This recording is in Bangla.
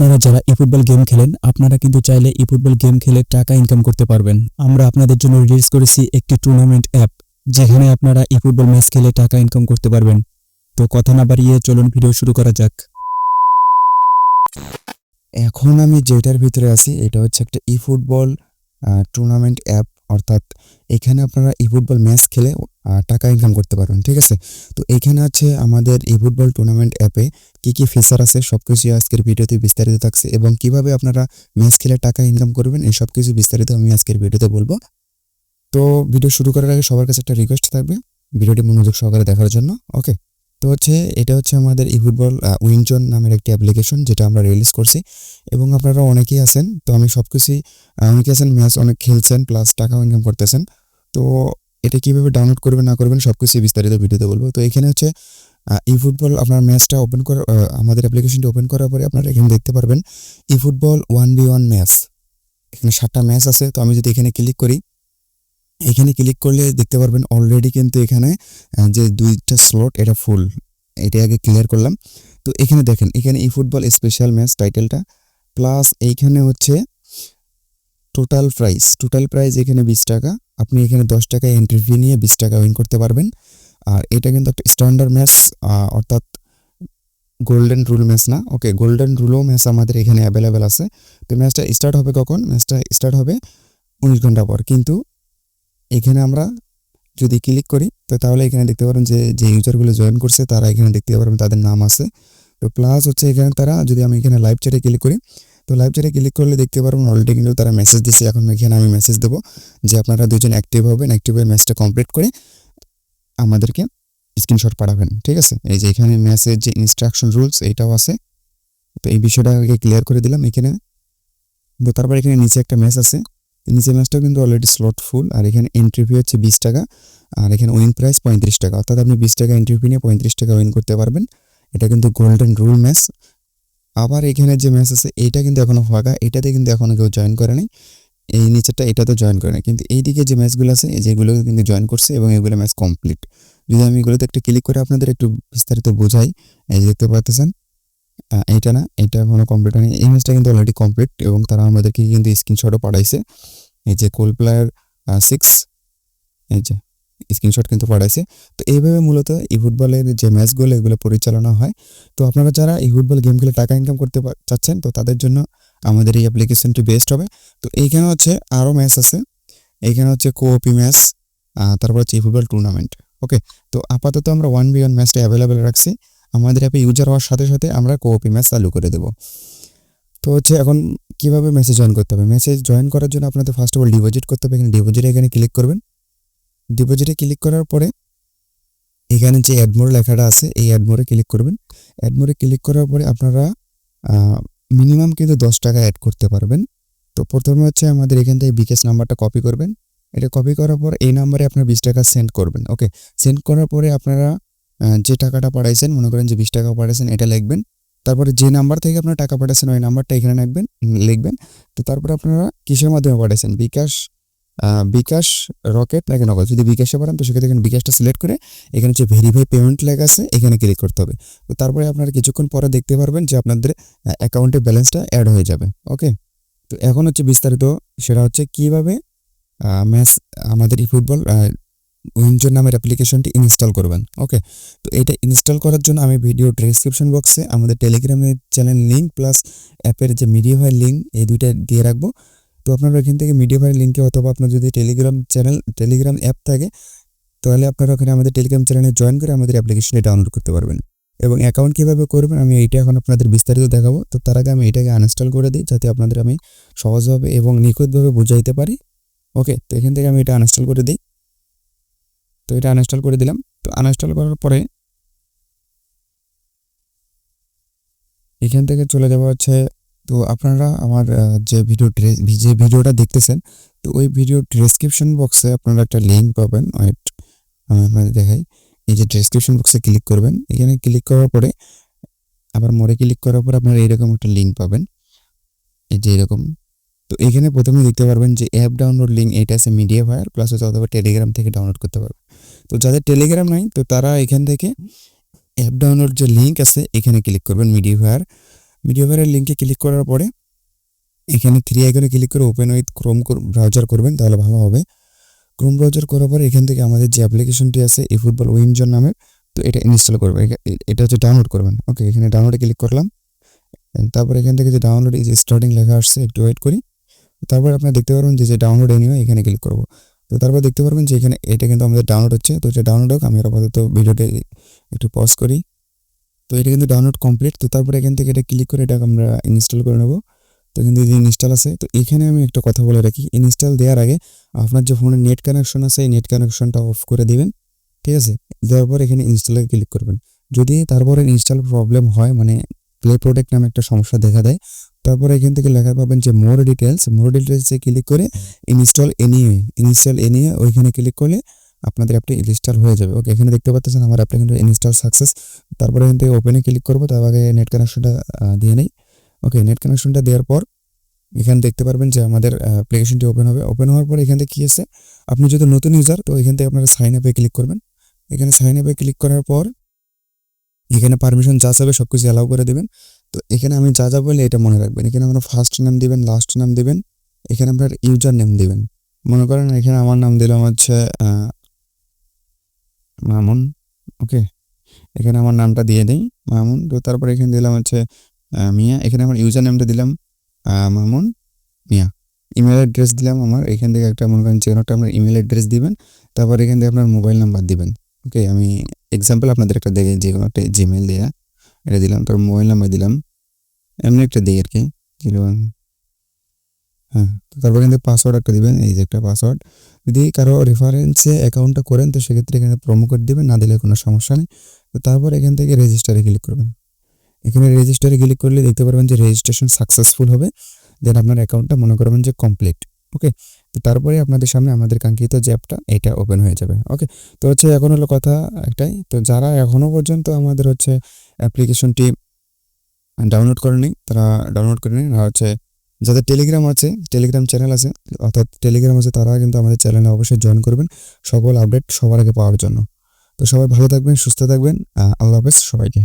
আপনারা যারা ই ফুটবল গেম খেলেন, আপনারা কিন্তু চাইলে ই ফুটবল গেম খেলে টাকা ইনকাম করতে পারবেন। আমরা আপনাদের জন্য রিলিজ করেছি একটি টুর্নামেন্ট অ্যাপ যেখানে আপনারা ই ফুটবল ম্যাচ খেলে টাকা ইনকাম করতে পারবেন। তো কথা না বাড়িয়ে চলুন ভিডিও শুরু করা যাক। এখন আমি যেটার ভিতরে আছি, এটা হচ্ছে একটা ই ফুটবল টুর্নামেন্ট অ্যাপ অর্থাৎ এখানে আপনারা ই ফুটবল ম্যাচ খেলে টাকা ইনকাম করতে পারবেন, ঠিক আছে? তো এখানে আছে আমাদের ই ফুটবল টুর্নামেন্ট অ্যাপে কি কি ফিচার আছে সব কিছু আজকের ভিডিওতে বিস্তারিত থাকছে এবং কীভাবে আপনারা ম্যাচ খেলে টাকা ইনকাম করবেন, এই সব কিছু বিস্তারিত আমি আজকের ভিডিওতে বলব। তো ভিডিও শুরু করার আগে সবার কাছে একটা রিকোয়েস্ট থাকবে, ভিডিওটি মনোযোগ সহকারে দেখার জন্য ওকে তো হচ্ছে এটা হচ্ছে আমাদের ই ফুটবল উইনজন নামের একটি অ্যাপ্লিকেশন যেটা আমরা রিলিজ করছি। এবং আপনারা অনেকেই আছেন তো আমি সব কিছুই অনেকে আছেন ম্যাচ অনেক খেলছেন প্লাস টাকাও ইনকাম করতেছেন। তো এটা কীভাবে ডাউনলোড করবেন না করবেন সব কিছুই বিস্তারিত ভিডিওতে বলব। তো এখানে হচ্ছে ই ফুটবল আপনার ম্যাচটা ওপেন আহ, আমাদের অ্যাপ্লিকেশনটি ওপেন করার পরে আপনারা এখানে দেখতে পারবেন e football one v one match. এখানে সাতটা ম্যাচ আছে তো আমি যদি এখানে ক্লিক করি এখানে ক্লিক করলে দেখতে পারবেন অলরেডি কিন্তু এখানে যে দুইটা স্লট এটা ফুল এটা আগে ক্লিয়ার করলাম। তো এখানে দেখেন, এখানে ই ফুটবল স্পেশাল ম্যাচ টাইটেলটা প্লাস এইখানে হচ্ছে টোটাল প্রাইস টোটাল প্রাইস এখানে বিশ টাকা। আপনি এখানে দশ টাকা এন্ট্রি ফি নিয়ে বিশ টাকা উইন করতে পারবেন। আর এটা কিন্তু একটা স্ট্যান্ডার্ড ম্যাচ অর্থাৎ গোল্ডেন রুল ম্যাচ না। ওকে গোল্ডেন রুলও ম্যাচ আমাদের এখানে অ্যাভেলেবেল আছে। তো ম্যাচটা স্টার্ট হবে কখন? ম্যাচটা স্টার্ট হবে উনিশ ঘণ্টা পর। কিন্তু এখানে আমরা যদি ক্লিক করি, তো তাহলে এখানে দেখতে পারেন যে যে ইউজারগুলো জয়েন করছে, তারা এখানে দেখতে পারবেন তাদের নাম আছে। তো প্লাস হচ্ছে এখানে তারা, যদি আমি এখানে লাইভ চ্যাটে ক্লিক করি, তো লাইভ চ্যাটে ক্লিক করলে দেখতে পারবেন অলরেডি কিন্তু তারা মেসেজ দিচ্ছে এখন এখানে আমি মেসেজ দেবো যে, আপনারা দুজন অ্যাক্টিভ হবেন অ্যাক্টিভ হয়ে ম্যাচটা কমপ্লিট করে আমাদেরকে স্ক্রিনশট পাঠাবেন, ঠিক আছে? এই যে এখানে ম্যাচের যে ইনস্ট্রাকশন রুলস এইটাও আছে। তো এই বিষয়টা আগে ক্লিয়ার করে দিলাম এখানে। তো তারপর এখানে নিচে একটা ম্যাচ আছে। নিচে ম্যাচটাও কিন্তু অলরেডি স্লট ফুল আর এখানে এন্ট্রি ফি হচ্ছে বিশ টাকা, আর এখানে উইন প্রাইস পঁয়ত্রিশ টাকা। অর্থাৎ আপনি বিশ টাকা এন্ট্রি ফি নিয়ে পঁয়ত্রিশ টাকা উইন করতে পারবেন। এটা কিন্তু গোল্ডেন রুল ম্যাচ আবার এখানে যে ম্যাচ আছে, এইটা কিন্তু এখনও ফাঁকা, এটাতে কিন্তু এখনও কেউ জয়েন করে নাই। এই নিচেরটা এটাতে জয়েন করে নাই। কিন্তু এইদিকে যে ম্যাচগুলো আছে যেগুলো কিন্তু জয়েন করছে এবং এগুলো ম্যাচ কমপ্লিট যদি আমি এগুলোতে একটু ক্লিক করে আপনাদের একটু বিস্তারিত বোঝাই, এই দেখতে পাচ্ছেন এইটা না এটা এখনও কমপ্লিট হয়নি। এই ম্যাচটা কিন্তু অলরেডি কমপ্লিট এবং তারা আমাদেরকে কিন্তু স্ক্রিনশটও পাঠাইছে। এই যে কোল প্লেয়ার সিক্স এই যে স্ক্রিনশট কিন্তু পাঠাইছে। তো এইভাবে মূলত ই ফুটবলের যে ম্যাচগুলো এগুলো পরিচালনা হয়। তো আপনারা যারা এই ফুটবল গেম খেলে টাকা ইনকাম করতে চাচ্ছেন, তো তাদের জন্য আমাদের এই অ্যাপ্লিকেশনটি বেস্ট হবে। তো এইখানে হচ্ছে আরও ম্যাচ আছে। এইখানে হচ্ছে কোওপি ম্যাচ তারপর হচ্ছে ই ফুটবল টুর্নামেন্ট ওকে তো আপাতত আমরা ওয়ান বি ওয়ান ম্যাচটা অ্যাভেলেবেল রাখছি। আমাদের অ্যাপে ইউজার হওয়ার সাথে সাথে আমরা কোওপি ম্যাচ চালু করে দেবো। তো হচ্ছে এখন কীভাবে মেসেজ জয়েন করতে হবে? মেসেজ জয়েন করার জন্য আপনাদের ফার্স্ট অফ অল ডিপোজিট করতে হবে। এখানে ডিপোজিটে এখানে ক্লিক করবেন। ডিপোজিটে ক্লিক করার পরে এখানে যে অ্যাডমোর লেখাটা আছে, এই অ্যাডমোরে ক্লিক করবেন। অ্যাডমোরে ক্লিক করার পরে আপনারা মিনিমাম কিন্তু দশ টাকা অ্যাড করতে পারবেন। তো প্রথমে হচ্ছে আমাদের এখান থেকে বিকাশ নাম্বারটা কপি করবেন। এটা কপি করার পর এই নাম্বারে আপনার বিশ টাকা সেন্ড করবেন। ওকে সেন্ড করার পরে আপনারা যে টাকাটা পাঠাইছেন, মনে করেন যে বিশ টাকা পাঠাইছেন, এটা লিখবেন। তারপরে যে নাম্বার থেকে আপনার টাকা পাঠাচ্ছেন ওই নাম্বারটা এখানে লিখবেন লিখবেন। তো তারপরে আপনারা কিসের মাধ্যমে পাঠাইছেন? বিকাশ বিকাশ রকেট নাকি নগদ? যদি বিকাশে পাঠান, তো সেক্ষেত্রে এখানে বিকাশটা সিলেক্ট করে এখানে যে ভেরিফাই পেমেন্ট লেখা আছে, এখানে ক্লিক করতে হবে। তো তারপরে আপনারা কিছুক্ষণ পরে দেখতে পারবেন যে আপনাদের অ্যাকাউন্টে ব্যালেন্সটা অ্যাড হয়ে যাবে ওকে তো এখন হচ্ছে বিস্তারিত, সেটা হচ্ছে কীভাবে ম্যাচ আমাদের ই ফুটবল উইনজোন নামের অ্যাপ্লিকেশনটি ইনস্টল করবেন ওকে তো এটা ইনস্টল করার জন্য আমি ভিডিও ডেসক্রিপশন বক্সে আমাদের টেলিগ্রামের চ্যানেল লিঙ্ক প্লাস অ্যাপের যে মিডিয়া ফাইল লিঙ্ক এই দুইটা দিয়ে রাখব। তো আপনারা এখান থেকে মিডিয়া ফাইল লিঙ্কে অথবা আপনার যদি টেলিগ্রাম চ্যানেল টেলিগ্রাম অ্যাপ থাকে, তাহলে আপনারা ওখানে আমাদের টেলিগ্রাম চ্যানেলে জয়েন করে আমাদের অ্যাপ্লিকেশনটি ডাউনলোড করতে পারবেন। এবং অ্যাকাউন্ট কীভাবে করবেন, আমি এইটা এখন আপনাদের বিস্তারিত দেখাবো। তো তার আগে আমি এটাকে আনইনস্টল করে দিই, যাতে আপনাদের আমি সহজভাবে এবং নিখুঁতভাবে বুঝাইতে পারি ওকে তো এখান থেকে আমি এটা আনইনস্টল করে দিই। তো এটা আনইনস্টল করে দিলাম। তো আনইনস্টল করার পরে এখান থেকে চলে যাওয়া হচ্ছে। তো আপনারা আমার যে ভিডিও যে ভিডিওটা দেখতেছেন, তো ওই ভিডিও ডেসক্রিপশন বক্সে আপনারা একটা লিঙ্ক পাবেন। ওয়েট আমি আপনাদের দেখাই। এই যে ডেসক্রিপশন বক্সে ক্লিক করবেন। এখানে ক্লিক করার পরে, আবার মোড়ে ক্লিক করার পর আপনারা এইরকম একটা লিঙ্ক পাবেন। এই যে এরকম। তো এখানে প্রথমে দেখতে পারবেন যে অ্যাপ ডাউনলোড লিঙ্ক এটা আছে মিডিয়া ফায়ার প্লাস হচ্ছে অথবা টেলিগ্রাম থেকে ডাউনলোড করতে পারবেন। তো যাদের টেলিগ্রাম নাই, তো তারা এখান থেকে অ্যাপ ডাউনলোড যে লিঙ্ক আছে, এখানে ক্লিক করবেন মিডিয়া ফায়ার মিডিয়া ফায়ারের লিঙ্কে ক্লিক করার পরে, এখানে থ্রি আইকনে ক্লিক করে ওপেন উইথ ক্রোম ব্রাউজার করবেন, তাহলে ভালো হবে। ক্রোম ব্রাউজার করার পরে এখান থেকে আমাদের যে অ্যাপ্লিকেশনটি আছে, এই ফুটবল উইনজন নামের তো এটা ইনস্টল করবেন। এটা হচ্ছে ডাউনলোড করবেন। ওকে এখানে ডাউনলোডে ক্লিক করলাম। তারপর এখান থেকে যে ডাউনলোড যে স্টার্টিং লেখা আসছে, একটু ওয়েট করি। তারপর আপনারা দেখতে পারবেন যে ডাউনলোড এনিও এখানে ক্লিক করব। তো তারপর দেখতে পারবেন যে এখানে এটা কিন্তু আমাদের ডাউনলোড হচ্ছে। তো এটা ডাউনলোড হোক, আমি আপাতত ভিডিওটা একটু পজ করি। তো এটা কিন্তু ডাউনলোড কমপ্লিট তো তারপরে এখান থেকে এটা ক্লিক করে এটা আমরা ইনস্টল করে নেব। তো কিন্তু যে ইনস্টল আছে। তো এখানে আমি একটা কথা বলে রাখি। ইনস্টল দেওয়ার আগে আপনার যে ফোনে নেট কানেকশন আছে, এই নেট কানেকশনটা অফ করে দিবেন। ঠিক আছে? দেওয়ার পর এখানে ইনস্টলে ক্লিক করবেন। যদি তারপরে ইনস্টল প্রবলেম হয় মানে প্লে প্রোডাক্ট নামে একটা সমস্যা দেখা দেয় তারপরে এখান থেকে লেখা পাবেন যে মোর ডিটেলস মোর ডিটেলসে ক্লিক করে ইনস্টল এনিওয়ে ইনস্টল এনিওয়ে ওইখানে ক্লিক করলে আপনাদের অ্যাপটি ইনস্টল হয়ে যাবে। ওকে এখানে দেখতে পাচ্ছেন আমার অ্যাপটা কিন্তু ইনস্টল সাকসেস তারপরে এখান থেকে ওপেনে ক্লিক করব, তার আগে নেট কানেকশনটা দিয়ে নেই। ওকে নেট কানেকশনটা দেওয়ার পর এখানে দেখতে পারবেন যে আমাদের অ্যাপ্লিকেশনটি ওপেন হবে। ওপেন হওয়ার পর এখান থেকে কী আছে? আপনি যদি নতুন ইউজার তো এখান থেকে আপনারা সাইন আপে ক্লিক করবেন। এখানে সাইন আপে ক্লিক করার পর এখানে পারমিশন যা চাবে সব কিছু অ্যালাউ করে দেবেন। তো এখানে আমি যা যা বলি এটা মনে রাখবেন। এখানে আপনার ফার্স্ট নাম দিবেন লাস্ট নাম দিবেন, এখানে আপনার ইউজার নেম দিবেন। মনে করেন এখানে আমার নাম দিলাম হচ্ছে মামুন ওকে এখানে আমার নামটা দিয়ে দিই, মামুন। তো তারপর এখানে দিলাম হচ্ছে মিয়া। এখানে আমার ইউজার নেমটা দিলাম মামুন, মিয়া। ইমেল অ্যাড্রেস দিলাম আমার। এখান থেকে একটা মনে করেন যে একটা আপনার ইমেল অ্যাড্রেস দিবেন। তারপর এখান থেকে আপনার মোবাইল নাম্বার দিবেন ওকে আমি এক্সাম্পল আপনাদের একটা দেখে যে কোনো একটা জিমেল দেওয়া এটা দিলাম তারপর মোবাইল নাম্বার দিলাম। এমনি একটা দিই আর কি জিরো ওয়ান। হ্যাঁ তারপর থেকে পাসওয়ার্ড একটা দিবেন, এই যে একটা পাসওয়ার্ড যদি কারও রেফারেন্সে অ্যাকাউন্টটা করেন, তো সেক্ষেত্রে এখানে প্রোমো কোড দেবেন, না দিলে কোনো সমস্যা নেই। তো তারপর এখান থেকে রেজিস্টারে ক্লিক করবেন। এখানে রেজিস্টারে ক্লিক করলে দেখতে পারবেন যে রেজিস্ট্রেশন সাকসেসফুল হবে। দেন আপনার অ্যাকাউন্টটা মনে করবেন যে কমপ্লিট ওকে তো তারপরে আপনাদের সামনে আমাদের কাঙ্ক্ষিত যে অ্যাপটা, এটা ওপেন হয়ে যাবে। ওকে তো হচ্ছে এখন হলো কথা একটাই। তো যারা এখনও পর্যন্ত আমাদের হচ্ছে অ্যাপ্লিকেশনটি ডাউনলোড করেনি, তারা ডাউনলোড করে নিন। আর হচ্ছে যাদের টেলিগ্রাম আছে টেলিগ্রাম চ্যানেল আছে, অর্থাৎ টেলিগ্রাম আছে তারা কিন্তু আমাদের চ্যানেলে অবশ্যই জয়েন করবেন। সকল আপডেট সবার আগে পাওয়ার জন্য। তো সবাই ভালো থাকবেন, সুস্থ থাকবেন। আল্লাহ হাফেজ সবাইকে।